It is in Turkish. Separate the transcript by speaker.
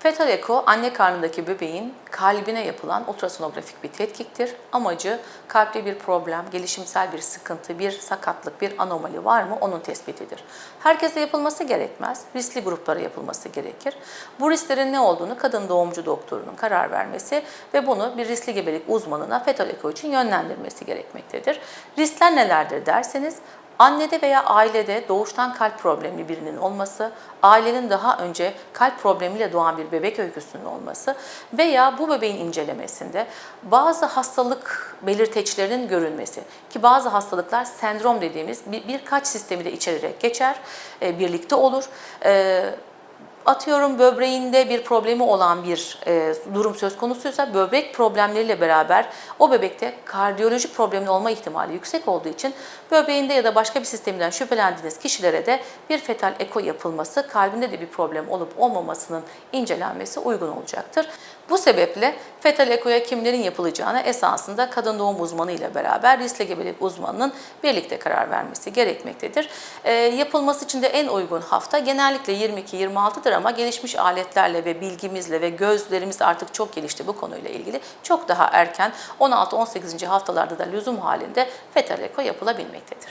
Speaker 1: Fetal eko anne karnındaki bebeğin kalbine yapılan ultrasonografik bir tetkiktir. Amacı kalpte bir problem, gelişimsel bir sıkıntı, bir sakatlık, bir anomali var mı onun tespitidir. Herkese yapılması gerekmez. Riskli gruplara yapılması gerekir. Bu risklerin ne olduğunu kadın doğumcu doktorunun karar vermesi ve bunu bir riskli gebelik uzmanına fetal eko için yönlendirmesi gerekmektedir. Riskler nelerdir derseniz Annede veya ailede doğuştan kalp problemli birinin olması, ailenin daha önce kalp problemiyle doğan bir bebek öyküsünün olması veya bu bebeğin incelemesinde bazı hastalık belirteçlerinin görülmesi ki bazı hastalıklar sendrom dediğimiz bir, birkaç sistemi de içererek geçer, e, birlikte olur. E, atıyorum böbreğinde bir problemi olan bir e, durum söz konusuysa böbrek problemleriyle beraber o bebekte kardiyolojik problemin olma ihtimali yüksek olduğu için böbreğinde ya da başka bir sisteminden şüphelendiğiniz kişilere de bir fetal eko yapılması, kalbinde de bir problem olup olmamasının incelenmesi uygun olacaktır. Bu sebeple fetal ekoya kimlerin yapılacağına esasında kadın doğum uzmanı ile beraber riskli gebelik uzmanının birlikte karar vermesi gerekmektedir. E, yapılması için de en uygun hafta genellikle 22-26'dır ama gelişmiş aletlerle ve bilgimizle ve gözlerimiz artık çok gelişti bu konuyla ilgili. Çok daha erken 16-18. haftalarda da lüzum halinde fetal eko yapılabilmektedir.